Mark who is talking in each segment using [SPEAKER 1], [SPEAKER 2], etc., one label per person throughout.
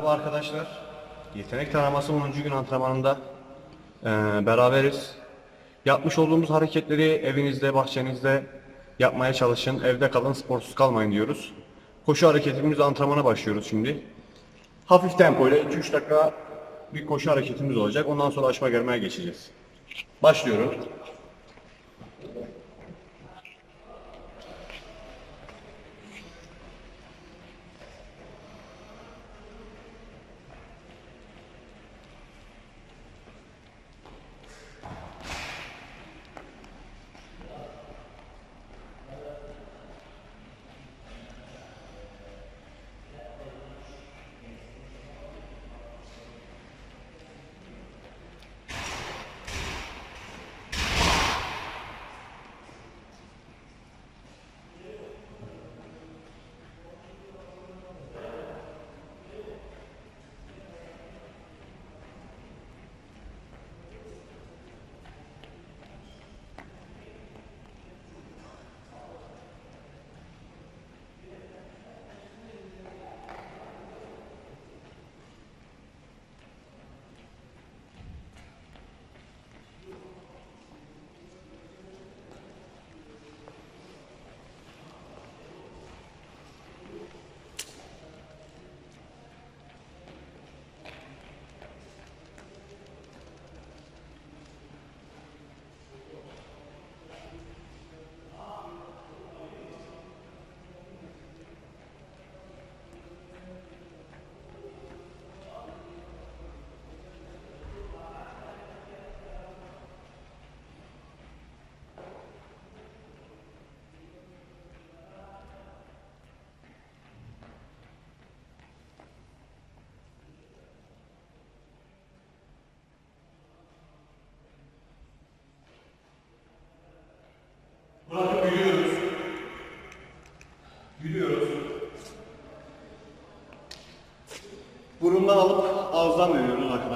[SPEAKER 1] Merhaba arkadaşlar. Yetenek taraması 10. gün antrenmanında eee, beraberiz. Yapmış olduğumuz hareketleri evinizde, bahçenizde yapmaya çalışın. Evde kalın, sporsuz kalmayın diyoruz. Koşu hareketimiz antrenmana başlıyoruz şimdi. Hafif tempo ile 2-3 dakika bir koşu hareketimiz olacak. Ondan sonra açma germeye geçeceğiz. Başlıyorum.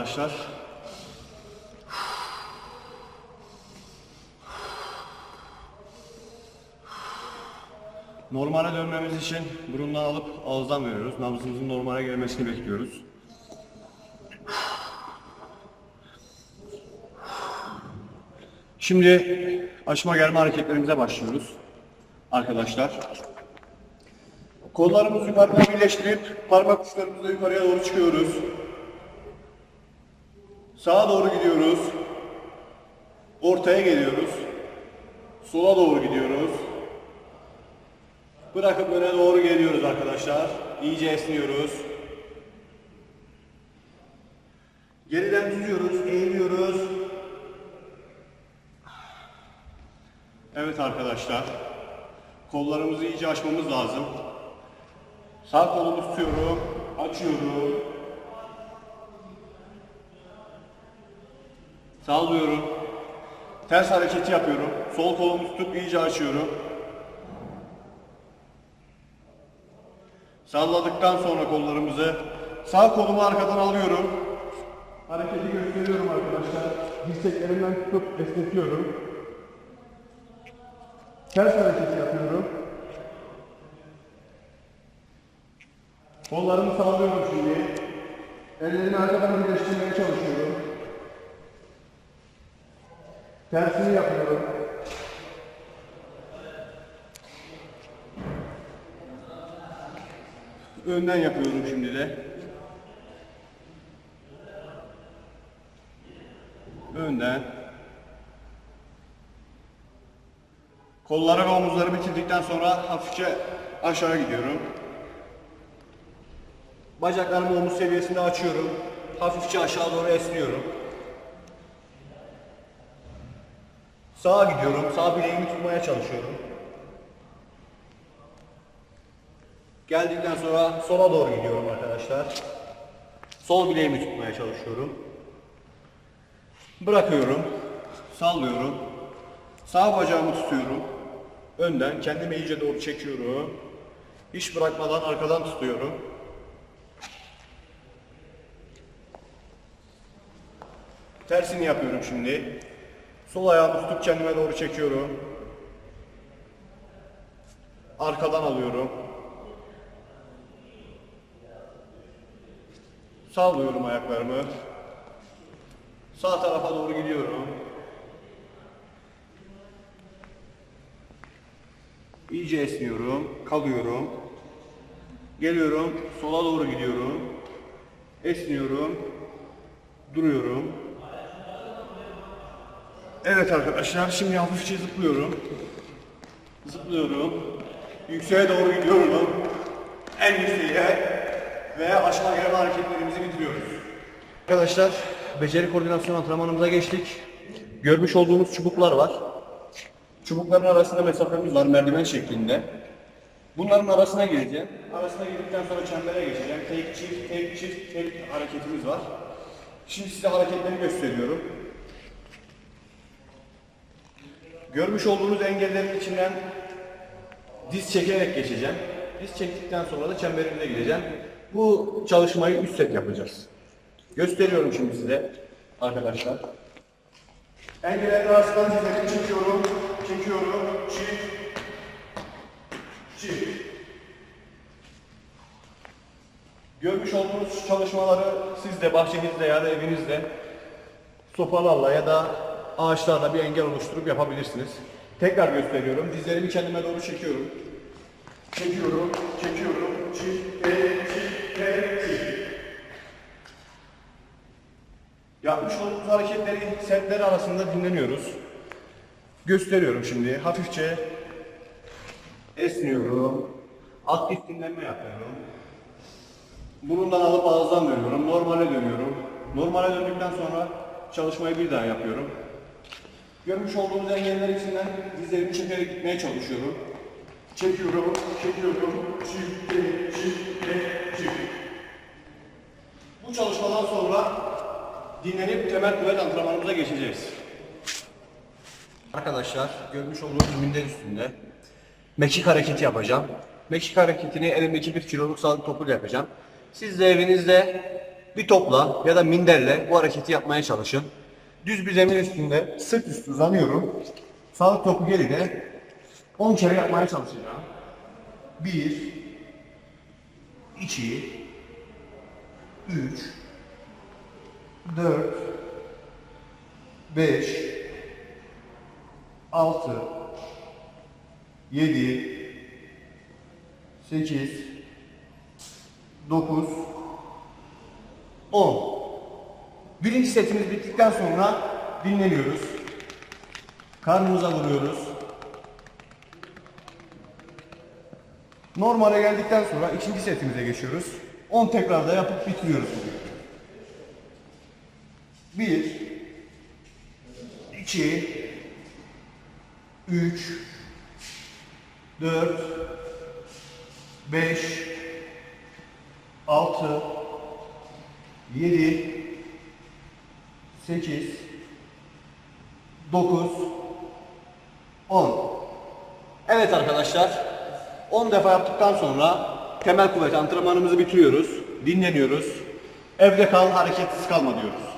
[SPEAKER 1] Arkadaşlar. Normale dönmemiz için burundan alıp ağızdan veriyoruz. Nabzımızın normale gelmesini bekliyoruz. Şimdi açma germe hareketlerimize başlıyoruz. Arkadaşlar. Kollarımızı yukarıda birleştirip parmak uçlarımızla yukarıya doğru çıkıyoruz. Sağa doğru gidiyoruz. Ortaya geliyoruz. Sola doğru gidiyoruz. Bırakıp öne doğru geliyoruz arkadaşlar. İyice esniyoruz. Geriden tutuyoruz, eğiliyoruz. Evet arkadaşlar. Kollarımızı iyice açmamız lazım. Sağ kolumu tutuyorum. Açıyorum. Sallıyorum. Ters hareketi yapıyorum. Sol kolumu tutup iyice açıyorum. Salladıktan sonra kollarımızı sağ kolumu arkadan alıyorum. Hareketi gösteriyorum arkadaşlar. Dirseklerimden tutup esnetiyorum. Ters hareket yapıyorum. Kollarımı sallıyorum şimdi. Ellerimi arkadan birleştirmeye çalışıyorum. Tersini yapıyorum. Önden yapıyorum şimdi de. Önden. Kolları ve omuzları bitirdikten sonra hafifçe aşağı gidiyorum. Bacaklarımı omuz seviyesinde açıyorum. Hafifçe aşağı doğru esniyorum. Sağa gidiyorum. Sağ bileğimi tutmaya çalışıyorum. Geldikten sonra sola doğru gidiyorum arkadaşlar. Sol bileğimi tutmaya çalışıyorum. Bırakıyorum. Sallıyorum. Sağ bacağımı tutuyorum. Önden kendimi iyice doğru çekiyorum. Hiç bırakmadan arkadan tutuyorum. Tersini yapıyorum şimdi. Sol ayağımı tutup kendime doğru çekiyorum. Arkadan alıyorum. Sallıyorum ayaklarımı. Sağ tarafa doğru gidiyorum. İyice esniyorum, kalıyorum. Geliyorum, sola doğru gidiyorum. Esniyorum, duruyorum. Evet arkadaşlar, şimdi hafifçe zıplıyorum. Zıplıyorum. Yükseğe doğru gidiyorum. En yükseğe ve aşağı gelme hareketlerimizi bitiriyoruz. Arkadaşlar, beceri koordinasyon antrenmanımıza geçtik. Görmüş olduğunuz çubuklar var. Çubukların arasında mesafemiz var merdiven şeklinde. Bunların arasına gireceğim. Arasına girdikten sonra çembere geçeceğim. Tek çift, tek çift, tek hareketimiz var. Şimdi size hareketleri gösteriyorum. Görmüş olduğunuz engellerin içinden diz çekerek geçeceğim. Diz çektikten sonra da çemberimize gideceğim. Bu çalışmayı 3 set yapacağız. Gösteriyorum şimdi size arkadaşlar. Engellerin arasından dizlerimi çekiyorum, çekiyorum, çift, çift. Görmüş olduğunuz çalışmaları siz de bahçenizde ya da evinizde sopalarla ya da ağaçlarla bir engel oluşturup yapabilirsiniz. Tekrar gösteriyorum. Dizlerimi kendime doğru çekiyorum. Çekiyorum, çekiyorum. Çift, tek, çift, tek, çift. Yapmış olduğumuz hareketleri setler arasında dinleniyoruz. Gösteriyorum şimdi. Hafifçe esniyorum. Aktif dinlenme yapıyorum. Burundan alıp ağızdan dönüyorum. Normale dönüyorum. Normale döndükten sonra çalışmayı bir daha yapıyorum. Görmüş olduğunuz engeller içinden dizlerimi çekerek gitmeye çalışıyorum. Çekiyorum, çekiyorum, çift, çift, çift. Bu çalışmadan sonra dinlenip temel kuvvet antrenmanımıza geçeceğiz. Arkadaşlar görmüş olduğunuz minder üstünde mekik hareketi yapacağım. Mekik hareketini elimdeki bir kiloluk sağlık topuyla yapacağım. Siz de evinizde bir topla ya da minderle bu hareketi yapmaya çalışın. Düz bir zemin üstünde sırt üstü uzanıyorum. Sağlık topu geride 10 kere yapmaya çalışacağım. 1 2 3 4 5 6 7 8 9 10 Birinci setimiz bittikten sonra dinleniyoruz. Karnımıza vuruyoruz. Normale geldikten sonra ikinci setimize geçiyoruz. 10 tekrarda yapıp bitiriyoruz. 1 2 3 4 5 6 7 8 9 10 Evet arkadaşlar 10 defa yaptıktan sonra temel kuvvet antrenmanımızı bitiriyoruz. Dinleniyoruz. Evde kal hareketsiz kalma diyoruz.